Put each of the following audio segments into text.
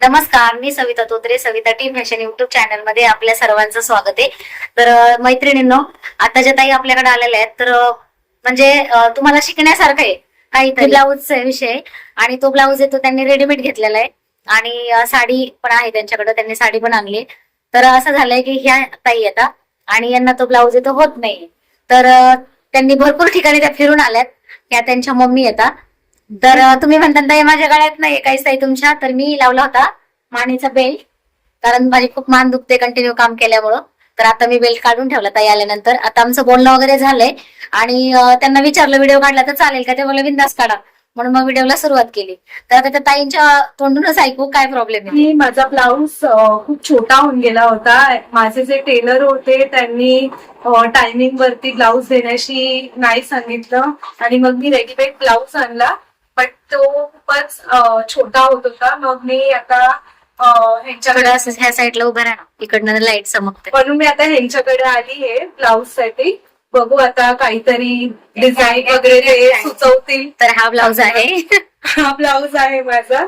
नमस्कार मी Savita Totre Savita team fashion YouTube चॅनलमध्ये आपल्या सर्वांचं स्वागत आहे. तर मैत्रिणींनो आता ज्या ताई आपल्याकडे आलेल्या आहेत तर म्हणजे तुम्हाला शिकण्यासारखं आहे. काहीतरी ब्लाऊजचा विषय आणि तो ब्लाऊज आहे तो त्यांनी रेडीमेड घेतलेला आहे. आणि साडी पण आहे त्यांच्याकडे त्यांनी साडी पण आणली तर असं झालंय की ह्या ताई आता आणि यांना तो ब्लाऊज आहे तो होत नाही तर त्यांनी भरपूर ठिकाणी त्या फिरून आल्यात. ह्या त्यांच्या मम्मी येतात तर तुम्ही म्हणता ताई माझ्या गळ्यात नाही काहीच ताई तुमच्या. तर मी लावला होता मानेचा बेल्ट कारण माझी खूप मान दुखते कंटिन्यू काम केल्यामुळं. तर आता मी बेल्ट काढून ठेवला ताई आल्यानंतर. आता आमचं बोलणं वगैरे झालंय. आणि त्यांना विचारलं व्हिडिओ काढला तर चालेल का? ते बोलले बिंदास काढा. म्हणून मग व्हिडिओला सुरुवात केली. तर आता त्या ताईंच्या तोंडूनच ऐकू काय प्रॉब्लेम आहे माझा ब्लाऊज खूप छोटा होऊन गेला होता. माझे जे टेलर होते त्यांनी टायमिंग वरती ब्लाऊज देण्याशी नाही सांगितलं. आणि मग मी रेडीमेड ब्लाऊज आणला. बट तो खूपच छोटा होत होता. मग मी आता ह्यांच्याकडे ह्या साईडला उभं राहा. इकडनं लाइट चमकते म्हणून मी आता ह्यांच्याकडे आली आहे ब्लाऊजसाठी. बघू आता काहीतरी डिझाईन वगैरे ते सुचवतील. तर हा ब्लाऊज आहे. हा ब्लाऊज आहे माझा.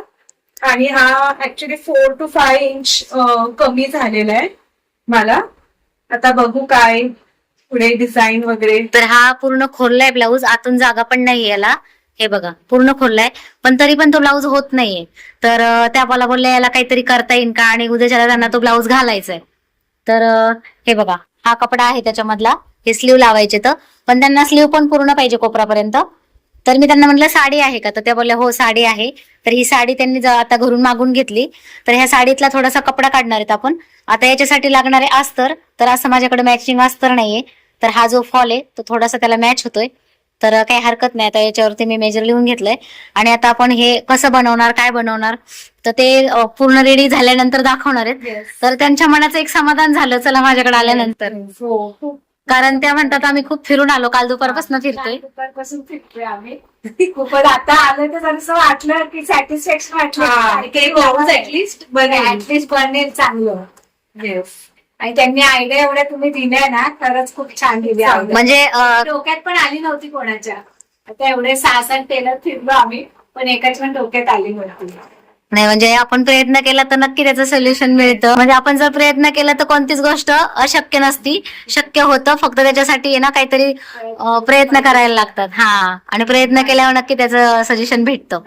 आणि हा actually four to five inch कमी झालेला आहे मला. आता बघू काय पुढे डिझाईन वगैरे. तर हा पूर्ण खोललाय ब्लाऊज आतून जागा पण नाही याला. हे बघा पूर्ण खोललाय. पण तरी पण तो ब्लाऊज होत नाहीये. तर त्या मला बोलल्या याला काहीतरी करता येईल का? आणि उद्याच्या त्यांना तो ब्लाऊज घालायचा आहे तर हे बघा हा कपडा आहे त्याच्यामधला. हे स्लीव लावायचे तर. पण त्यांना स्लीव पण पूर्ण पाहिजे कोपरापर्यंत. तर मी त्यांना म्हटलं साडी आहे का? तर त्या बोलल्या हो साडी आहे. तर ही साडी त्यांनी आता घरून मागून घेतली. तर ह्या साडीतला थोडासा कपडा काढणार आहेत आपण. आता याच्यासाठी लागणारे अस्तर तर असं माझ्याकडे मॅचिंग अस्तर नाहीये. तर हा जो फॉल आहे तो थोडासा त्याला मॅच होतोय. तर काही हरकत नाही. आता याच्यावरती मी मेजर लिहून घेतलंय. आणि आता आपण हे कसं बनवणार काय बनवणार तर ते पूर्ण रेडी झाल्यानंतर दाखवणार आहेत. तर त्यांच्या मनाचं एक समाधान झालं. चला माझ्याकडे आल्यानंतर. हो खूप कारण त्या म्हणतात आम्ही खूप फिरून आलो. काल दुपारपासून फिरतोय. दुपारपासून फिरतोय आम्ही. खूपच आता आलं तर असं वाटलं की सॅटिस्फॅक्शन वाटलं हा, ऍटलिस्ट बनेल. ऍटलिस्ट बनेल चांगलं. आणि त्यांनी आयडिया एवढ्या तुम्ही दिल्या ना खरंच खूप छान दिली. म्हणजे अं, डोक्यात पण आली नव्हती कोणाच्या. आता एवढे सहा सात टेलर फिरलो आम्ही पण एकाच पण डोक्यात आली नव्हती. नाही म्हणजे आपण प्रयत्न केला तर नक्की त्याचं सोल्युशन मिळतं. म्हणजे आपण जर प्रयत्न केला तर कोणतीच गोष्ट अशक्य नसती. शक्य होतं फक्त त्याच्यासाठी आहे ना काहीतरी अं, प्रयत्न करायला लागतात. हा. आणि प्रयत्न केल्यावर नक्की त्याचं सजेशन भेटतं.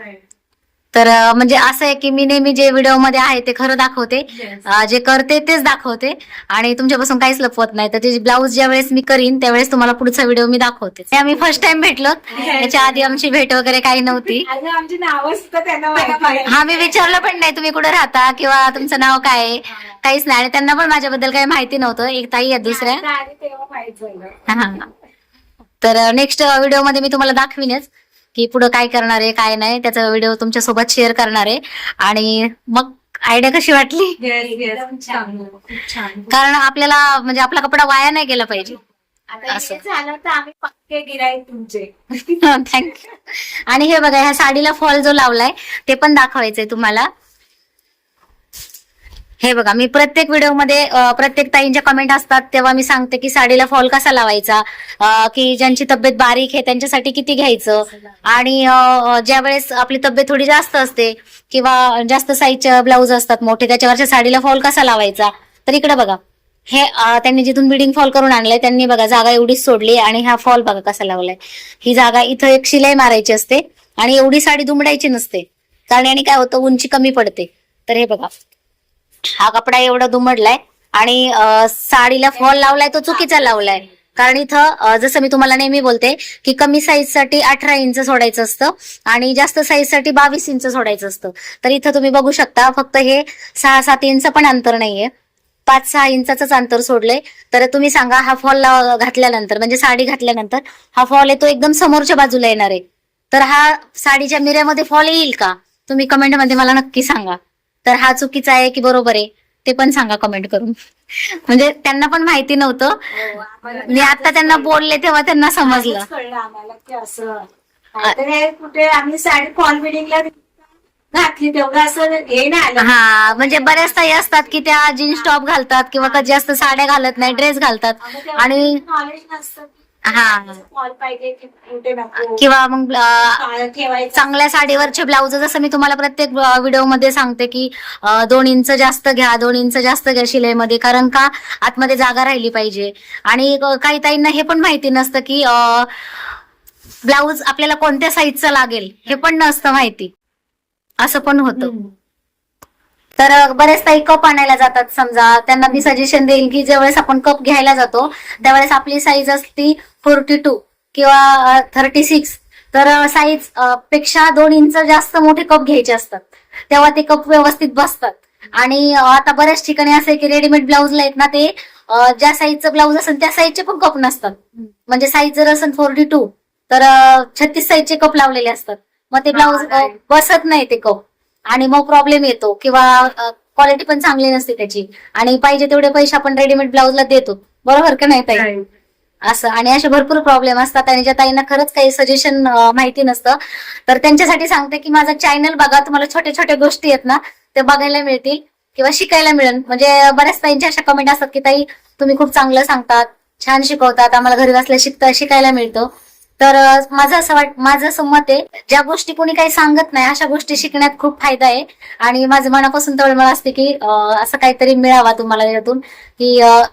तर म्हणजे असं आहे की मी नेहमी जे व्हिडिओमध्ये आहे ते खरं दाखवते. जे करते तेच दाखवते. आणि तुमच्यापासून काहीच लपवत नाही. तर ते ब्लाऊज ज्या वेळेस मी करीन त्यावेळेस तुम्हाला पुढचा व्हिडिओ मी दाखवते. ते आम्ही फर्स्ट टाइम भेटलो. याच्या आधी आमची भेट वगैरे काही नव्हती. हा मी विचारलं पण नाही तुम्ही कुठे राहता किंवा तुमचं नाव काय आहे? काहीच नाही. आणि त्यांना पण माझ्याबद्दल काही माहिती नव्हतं. एक ताई आहेत दुसऱ्या. तर नेक्स्ट व्हिडिओमध्ये मी तुम्हाला दाखवीनच. की पुढे काय करणार आहे काय नाही त्याचा व्हिडिओ तुमच्यासोबत शेअर करणार आहे. आणि मग आयडिया कशी वाटली? कारण आपल्याला म्हणजे आपला कपडा वाया नाही गेला पाहिजे. थँक्यू आणि हे बघा ह्या साडीला फॉल जो लावलाय ते पण दाखवायचंय तुम्हाला. हे बघा मी प्रत्येक व्हिडिओमध्ये प्रत्येक ताईंच्या कमेंट असतात तेव्हा मी सांगते की साडीला फॉल कसा लावायचा की ज्यांची तब्येत बारीक आहे त्यांच्यासाठी किती घ्यायचं? आणि ज्या वेळेस आपली तब्येत थोडी जास्त असते किंवा जास्त साईजचे ब्लाऊज असतात मोठे त्याच्यावरच्या साडीला फॉल कसा लावायचा? तर इकडे बघा. हे त्यांनी जिथून बिडिंग फॉल करून आणलंय त्यांनी बघा जागा एवढीच सोडली आणि हा फॉल बघा कसा लावलाय. ही जागा इथं एक शिलाई मारायची असते आणि एवढी साडी दुमडायची नसते. कारण याने काय होतं उंची कमी पडते. तर हे बघा. हा कपडा एवढा दुमडलाय आणि साडीला फॉल लावलाय तो चुकीचा लावलाय. कारण इथं जसं मी तुम्हाला नेहमी बोलते की कमी साईजसाठी अठरा इंच सोडायचं असतं आणि जास्त साईजसाठी बावीस इंच सोडायचं असतं. तर इथं तुम्ही बघू शकता फक्त हे सहा सात इंच पण अंतर नाहीये. पाच सहा इंचाच अंतर सोडलंय. तर तुम्ही सांगा हा फॉल घातल्यानंतर म्हणजे साडी घातल्यानंतर हा फॉल आहे तो एकदम समोरच्या बाजूला येणार. आहे तर हा साडीच्या मिऱ्यामध्ये फॉल येईल का? तुम्ही कमेंटमध्ये मला नक्की सांगा. तर हा चुकीचा आहे की बरोबर आहे? ते पण सांगा कमेंट करून. म्हणजे त्यांना पण माहिती नव्हतं. मी आता त्यांना बोलले तेव्हा त्यांना समजलं. कळलं आम्हाला की असं तर हे कुठे आम्ही साडी फॉल बिल्डिंगला घातली तेवढं असं हे नाही आलं. हा म्हणजे बऱ्याच ताई असतात की त्या जीन्स टॉप घालतात किंवा कधी जास्त साड्या घालत नाही ड्रेस घालतात. आणि नॉलेज नसतं. हा. फॉल पाहिजे की कुठे नको. किंवा मग अं, काळं ठेवायचं. चांगल्या साडीवरचे ब्लाउज जसं मी तुम्हाला प्रत्येक व्हिडिओमध्ये सांगते की अं, दोन इंच जास्त घ्या दोन इंच जास्त घ्या शिलाईमध्ये कारण का आतमध्ये जागा राहिली पाहिजे. आणि काही ताईंना हे पण माहिती नसतं की ब्लाऊज आपल्याला कोणत्या साईजचं लागेल हे पण नसतं माहिती. असं पण होतं. तर बरेच ताई कप आणायला जातात समजा. त्यांना मी सजेशन देईल की ज्यावेळेस आपण कप घ्यायला जातो त्यावेळेस आपली साईज असती फोर्टी टू किंवा थर्टी सिक्स तर साईजपेक्षा दोन इंच जास्त मोठे कप घ्यायचे असतात. तेव्हा ते कप व्यवस्थित बसतात. आणि आता बऱ्याच ठिकाणी असं की रेडीमेड ब्लाऊजला आहेत ना ते ज्या साईजचं ब्लाऊज असेल त्या साईजचे पण कप नसतात. म्हणजे साईज जर असेल फोर्टी टू तर छत्तीस साईजचे कप लावलेले असतात. मग ते ब्लाऊज. बसत नाही ते कप आणि मग प्रॉब्लेम येतो किंवा क्वालिटी पण चांगली नसते त्याची. आणि पाहिजे तेवढे पैसे आपण रेडीमेड ब्लाऊजला देतो. बरोबर का नाही ताई? असं. आणि असे भरपूर प्रॉब्लेम असतात आणि ज्या ताईंना खरंच काही सजेशन माहिती नसतं तर त्यांच्यासाठी सांगते की माझं चॅनल बघा तुम्हाला छोट्या छोट्या गोष्टी आहेत ना ते बघायला मिळतील किंवा शिकायला मिळेल. म्हणजे बऱ्याच ताईंच्या अशा कमेंट असतात की ताई तुम्ही खूप चांगलं सांगतात छान शिकवतात आम्हाला घरी बसल्या शिकता शिकायला मिळतं. तर माझं असं वाट माझं असं मत आहे ज्या गोष्टी कोणी काही सांगत नाही अशा गोष्टी शिकण्यात खूप फायदा आहे. आणि माझं मनापासून तळमळ असते की असं काहीतरी मिळावा तुम्हाला यातून की त्या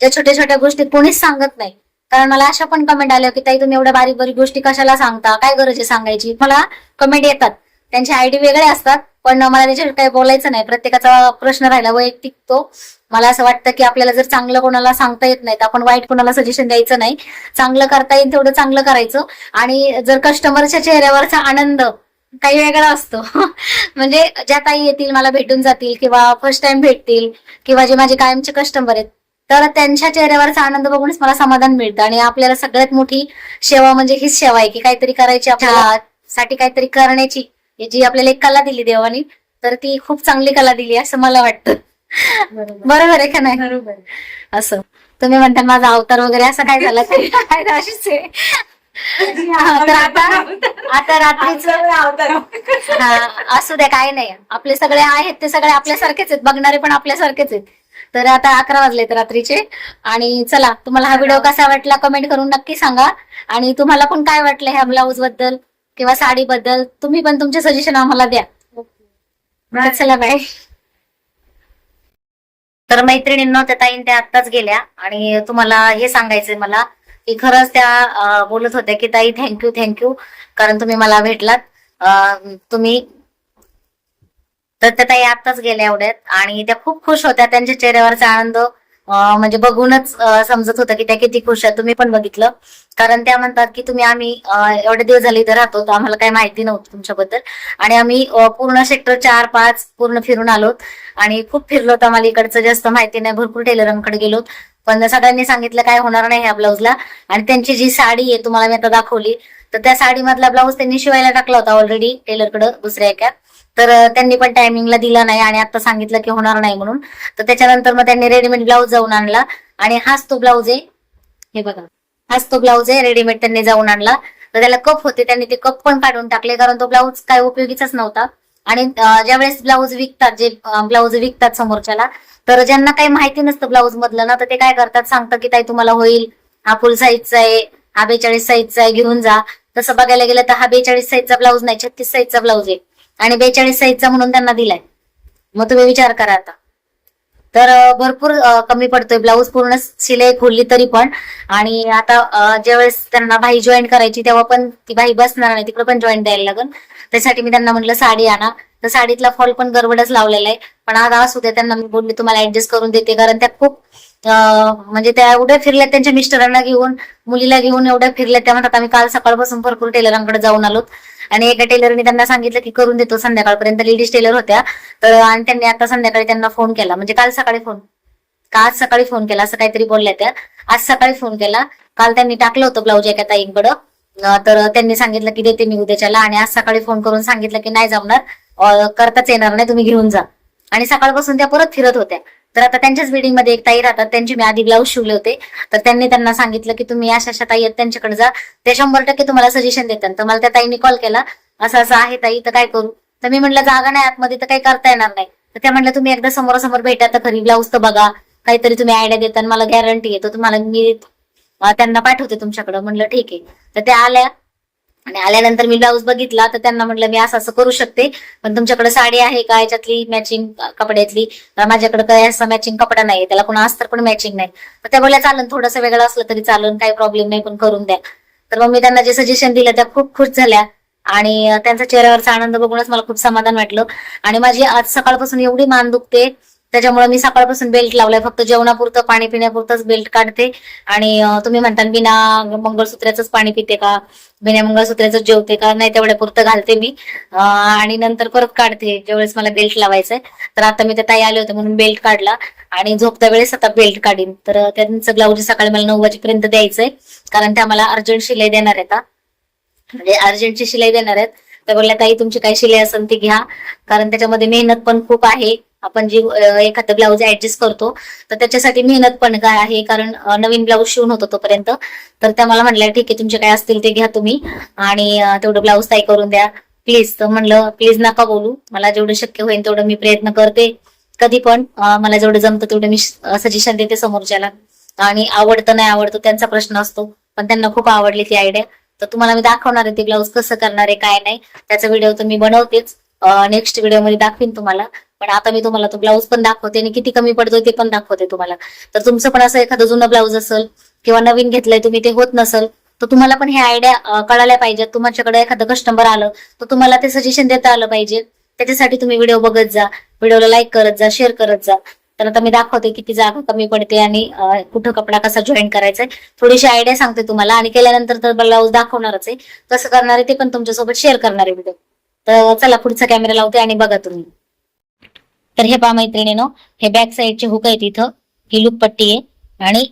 ज्या छोट्या छोट्या गोष्टी कोणीच सांगत नाही. कारण मला अशा पण कमेंट आल्या की ताई तुम्ही एवढ्या बारीक बारीक गोष्टी कशाला सांगता? काय गरज आहे सांगायची? मला कमेंट येतात. त्यांचे आयडी वेगळे असतात. पण मला त्याच्यावर काही बोलायचं नाही. प्रत्येकाचा प्रश्न राहिला वैयक्तिक तो. मला असं वाटतं की आपल्याला जर चांगलं कोणाला सांगता येत नाही तर आपण वाईट कोणाला सजेशन द्यायचं नाही. चांगलं करता येईल तेवढं चांगलं करायचं. आणि जर कस्टमरच्या चेहऱ्यावरचा आनंद काही वेगळा असतो. म्हणजे ज्या ताई येतील मला भेटून जातील किंवा फर्स्ट टाइम भेटतील किंवा जे माझे कायमचे कस्टमर आहेत तर त्यांच्या चेहऱ्यावरचा आनंद बघूनच मला समाधान मिळतं. आणि आपल्याला सगळ्यात मोठी सेवा म्हणजे हीच सेवा आहे की काहीतरी करायची आपल्याला. साठी काहीतरी करण्याची. ही जी आपल्याला एक कला दिली देवानी तर ती खूप चांगली कला दिली असं मला वाटतं. बरोबर. आहे का नाही? बरोबर असं. तुम्ही म्हणता माझा अवतार वगैरे असं काय झालं? काय अशीच आहे. तर आता आता रात्रीच हा असू द्या काय नाही. आपले सगळे आहेत ते सगळे आपल्यासारखेच आहेत. बघणारे पण आपल्यासारखेच आहेत. तर आता अकरा वाजलेत रात्रीचे. आणि चला तुम्हाला हा व्हिडिओ कसा वाटला कमेंट करून नक्की सांगा. आणि तुम्हाला पण काय वाटलं ह्या ब्लाऊजबद्दल किंवा साडी बद्दल तुम्ही पण तुमचे सजेशन आम्हाला द्या. चला बाय तर मैत्रिणींनो त्या ताईन त्या आत्ताच गेल्या आणि तुम्हाला हे सांगायचंय मला की खरंच त्या अं, बोलत होत्या की ताई थँक्यू थँक्यू कारण तुम्ही मला भेटलात. अं, तुम्ही तर त्या ताई आत्ताच गेल्या एवढ्यात आणि त्या खूप खुश होत्या. त्यांच्या चेहऱ्यावरचा आनंद म्हणजे बघूनच समजत होतं की त्या किती खुश आहेत. तुम्ही पण बघितलं. कारण त्या म्हणतात की तुम्ही आम्ही एवढे दिवस झाले इथे राहतो तर आम्हाला काही माहिती नव्हतं तुमच्याबद्दल. आणि आम्ही पूर्ण सेक्टर चार पाच पूर्ण फिरून आलोत. आणि खूप फिरलो तर आम्हाला इकडचं जास्त माहिती नाही. भरपूर टेलरांकडे गेलोत पण सगळ्यांनी सांगितलं काय होणार नाही ह्या ब्लाऊजला. आणि त्यांची जी साडी आहे तुम्हाला मी आता दाखवली. तर त्या साडीमधला ब्लाऊज त्यांनी शिवायला टाकला होता ऑलरेडी टेलरकडं दुसऱ्या एका तर त्यांनी पण टायमिंगला दिला नाही आणि आता सांगितलं की होणार नाही म्हणून. तर त्याच्यानंतर मग त्यांनी रेडीमेड ब्लाऊज जाऊन आणला. आणि हाच तो ब्लाऊज आहे. हे बघा. हाच तो ब्लाऊज आहे रेडीमेड त्यांनी जाऊन आणला. तर त्याला कप होते त्यांनी ते कप पण काढून टाकले कारण तो ब्लाऊज काय उपयोगीचाच नव्हता. आणि ज्यावेळेस ब्लाऊज विकतात जे ब्लाऊज विकतात समोरच्याला तर ज्यांना काही माहिती नसतं ब्लाऊज मधलं ना तर ते काय करतात? सांगतात की ताई तुम्हाला होईल. हा फुल साईजचा आहे. हा बेचाळीस साईजचा आहे. घेऊन जा. तसं बघायला गेलं तर हा बेचाळीस साईजचा ब्लाऊज नाही छत्तीस साईजचा ब्लाऊज आहे. आणि बेचाळीस साईजचा म्हणून त्यांना दिलाय. मग तुम्ही विचार करा आता. तर भरपूर कमी पडतोय. ब्लाऊज पूर्ण शिलाई खोलली तरी पण. आणि आता ज्यावेळेस त्यांना भाई जॉईन करायची तेव्हा पण ती भाई बसणार नाही. तिकडे पण जॉईन द्यायला लागेल. त्यासाठी मी त्यांना म्हटलं साडी आणा. तर साडीतला फॉल पण गडबडच लावलेला आहे. पण आता असू दे त्यांना मी बोलली तुम्हाला ऍडजस्ट करून देते. कारण त्या खूप म्हणजे त्या एवढ्या फिरल्या त्यांच्या मिस्टरांना घेऊन मुलीला घेऊन एवढ्या फिरल्या त्या म्हणतात आम्ही काल सकाळपासून भरपूर टेलरांकडे जाऊन आलोत. आणि एका टेलरने त्यांना सांगितलं की करून देतो संध्याकाळपर्यंत. लेडीज टेलर होत्या. तर आणि त्यांनी आता संध्याकाळी त्यांना फोन केला. म्हणजे काल सकाळी फोन का आज सकाळी फोन केला असं काहीतरी बोलल्या त्या. आज सकाळी फोन केला. काल त्यांनी टाकलं होतं ब्लाऊज एका ताईंकडं. तर त्यांनी सांगितलं की देते मी उद्याच्याला. आणि आज सकाळी फोन करून सांगितलं की नाही जमणार. करताच येणार नाही तुम्ही घेऊन जा. आणि सकाळपासून त्या परत फिरत होत्या. तर आता त्यांच्याच बिल्डिंगमध्ये एक ताई राहतात. त्यांची मी आधी ब्लाऊज शिवले होते. तर त्यांनी त्यांना सांगितलं की तुम्ही अशा अशा ताई आहेत त्यांच्याकडे जा. ते शंभर टक्के तुम्हाला सजेशन देतात. तर मला त्या ताईने कॉल केला. असं असं आहे ताई तर काय करू? तर मी म्हटलं जागा नाही आतमध्ये तर काही करता येणार नाही. तर त्या म्हटलं तुम्ही एकदा समोरासमोर भेटा तर खरी ब्लाऊज तर बघा. काहीतरी तुम्ही आयडिया देता आणि मला गॅरंटी येतो तुम्हाला मी त्यांना पाठवते तुमच्याकडं. म्हणलं ठीक आहे. तर त्या आल्या. आणि आल्यानंतर मी ब्लाऊज बघितला तर त्यांना म्हटलं मी असं असं करू शकते पण तुमच्याकडे साडी आहे का? याच्यातली मॅचिंग कपड्यातली? तर माझ्याकडे काही असं मॅचिंग कपडा नाही त्याला कोणा अस्तर पण मॅचिंग नाही. तर त्या बोलल्या चालन थोडंसं वेगळं असलं तरी चालन काही प्रॉब्लेम नाही पण करून द्या. तर मग मी त्यांना जे सजेशन दिलं त्या खूप खुश झाल्या. आणि त्यांचा चेहऱ्यावरचा आनंद बघूनच मला खूप समाधान वाटलं. आणि माझी आज सकाळपासून एवढी मान दुखते त्याच्यामुळे मी सकाळपासून बेल्ट लावलाय. फक्त जेवणापुरतं पाणी पिण्यापुरतंच बेल्ट काढते. आणि तुम्ही म्हणता बिना मंगळसूत्राचंच पाणी पिते का? बिना मंगळसूत्र्याचं जेवते का? नाही तेवढ्या पुरतं घालते मी. आणि नंतर परत काढते. ज्यावेळेस मला बेल्ट लावायचंय. तर आता मी त्या ताई आले होते म्हणून बेल्ट काढला. आणि झोपत्या वेळेस आता बेल्ट काढीन. तर त्यांचं ब्लाऊज सकाळी मला नऊ वाजेपर्यंत द्यायचंय. कारण त्या मला अर्जंट शिलाई देणार आहेत म्हणजे अर्जंटची शिलाई देणार आहेत. त्या बोलल्या ताई तुमची काही शिलाई असेल ती घ्या. कारण त्याच्यामध्ये मेहनत पण खूप आहे. आपण जे एखादं ब्लाऊज ऍडजस्ट करतो तर त्याच्यासाठी मेहनत पण काय आहे? कारण नवीन ब्लाऊज शिवून होतो तोपर्यंत. तर त्या मला म्हणल्या ठीक आहे तुमचे काय असतील ते घ्या तुम्ही आणि तेवढं ब्लाऊज ताई करून द्या. प्लीज तर म्हणलं प्लीज नका बोलू. मला जेवढं शक्य होईल तेवढं मी प्रयत्न करते. कधी पण मला जेवढं जमतं तेवढं मी सजेशन देते समोरच्याला. आणि आवडतं नाही आवडतं त्यांचा प्रश्न असतो. पण त्यांना खूप आवडली ती आयडिया तर तुम्हाला मी दाखवणार आहे ते ब्लाऊज कसं करणार आहे काय नाही. त्याचा व्हिडिओ तर मी बनवतेच. नेक्स्ट व्हिडिओमध्ये दाखवीन तुम्हाला. पण आता मी तुम्हाला तो ब्लाऊज पण दाखवते आणि किती कमी पडतोय ते पण दाखवते तुम्हाला. तर तुमचं पण असं एखादं जुनं ब्लाऊज असेल किंवा नवीन घेतलंय तुम्ही ते होत नसेल तर तुम्हाला पण हे आयडिया कळायला पाहिजे. तुमच्याकडे एखादं कस्टमर आलं तर तुम्हाला ते सजेशन देता आलं पाहिजे. त्याच्यासाठी तुम्ही व्हिडिओ बघत जा व्हिडिओला लाईक करत जा शेअर करत जा. तर आता मी दाखवते किती जागा कमी पडते आणि कुठं कपडा कसा जॉईन करायचा आहे थोडीशी आयडिया सांगते तुम्हाला आणि केल्यानंतर तर ब्लाऊज दाखवणारच आहे. कसं करणारे ते पण तुमच्यासोबत शेअर करणारे व्हिडिओ तर चला पुढचा कॅमेरा लावते आणि बघा तुम्ही. तर हे पहा मैत्रिणीनो हे बॅक साईडचे हुक आहेत इथं ही लूप पट्टी आहे आणि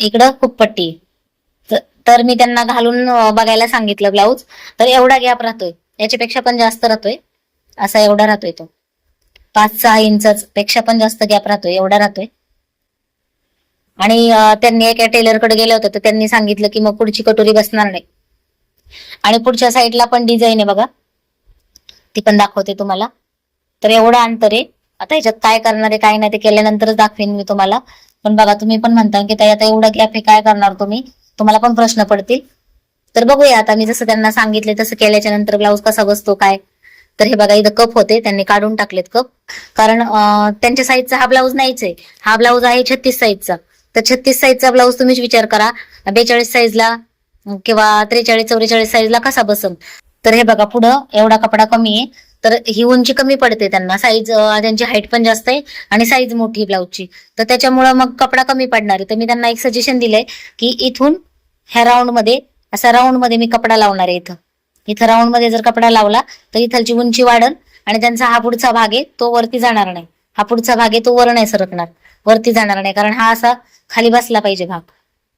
इकडं खूप पट्टी आहे. तर मी त्यांना घालून बघायला सांगितलं ब्लाऊज तर एवढा गॅप राहतोय. याच्यापेक्षा पण जास्त राहतोय. असा एवढा राहतोय तो. पाच सहा इंच पेक्षा पण जास्त गॅप राहतोय. एवढा राहतोय. आणि त्यांनी एका टेलरकडे गेलं होतं तर त्यांनी सांगितलं की मग पुढची कटोरी बसणार नाही. आणि पुढच्या साईडला पण डिझाईन आहे बघा. ती पण दाखवते तुम्हाला. तर एवढं अंतर आहे. आता ह्याच्यात काय करणार आहे काय नाही ते केल्यानंतरच दाखवेन मी तुम्हाला. पण बघा तुम्ही पण म्हणता की ताई आता एवढं गॅप हे काय करणार तुम्ही? तुम्हाला पण प्रश्न पडतील. तर बघूया आता मी जसं त्यांना सांगितले तसं केल्याच्यानंतर ब्लाऊज कसा बसतो काय? तर हे बघा इथं कप होते त्यांनी काढून टाकलेत कप कारण त्यांच्या साईजचा हा ब्लाऊज नाहीच आहे. हा ब्लाऊज आहे छत्तीस साईजचा तर छत्तीस साईजचा ब्लाऊज तुम्हीच विचार करा. बेचाळीस साईजला किंवा त्रेचाळीस चौवेचाळीस साईजला कसा बसल? तर हे बघा पुढं एवढा कपडा कमी आहे. तर ही उंची कमी पडते त्यांना. साईज त्यांची हाईट पण जास्त आहे आणि साईज मोठी ब्लाऊजची तर त्याच्यामुळं मग कपडा कमी पडणार आहे. तर मी त्यांना एक सजेशन दिलंय की इथून ह्या राऊंडमध्ये असा राऊंडमध्ये मी कपडा लावणार आहे इथं. इथं राऊंडमध्ये जर कपडा लावला तर इथलची उंची वाढल आणि त्यांचा हा पुढचा भाग आहे तो वरती जाणार नाही. हा पुढचा भाग आहे तो वर नाही सरकणार. वरती जाणार नाही कारण हा असा खाली बसला पाहिजे भाग.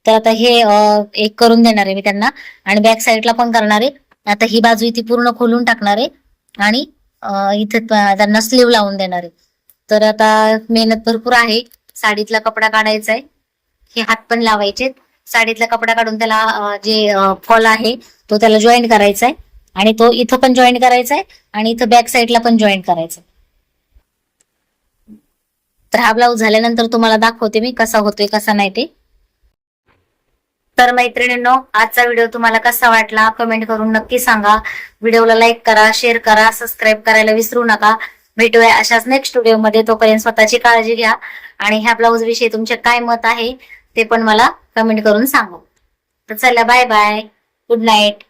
तर आता हे एक करून देणार आहे मी त्यांना. आणि बॅक साईडला पण करणार आहे. आता ही बाजू इथे पूर्ण खोलून टाकणार आहे. आणि इथे त्यांना स्लीव लावून देणार आहे. तर आता मेहनत भरपूर आहे. साडीतला कपडा काढायचा आहे. हे हात पण लावायचे साडीतला कपडा काढून त्याला जे फॉल आहे तो त्याला जॉईन करायचा आहे. आणि तो इथं पण जॉईन करायचा आहे. आणि इथं बॅक साईडला पण जॉईन करायचा आहे. तर हा ब्लाऊज झाल्यानंतर तुम्हाला दाखवते मी कसा होतोय कसा नाही ते. तर मैत्रिणींनो आजचा व्हिडिओ तुम्हाला कसा वाटला? कमेंट करून नक्की सांगा. व्हिडिओला लाईक करा शेअर करा सबस्क्राईब करायला विसरू नका. भेटूया अशाच नेक्स्ट व्हिडिओमध्ये तोपर्यंत स्वतःची काळजी घ्या. आणि ह्या ब्लाऊज विषयी तुमचे काय मत आहे ते पण मला कमेंट करून सांगू. तर चला बाय बाय गुड नाईट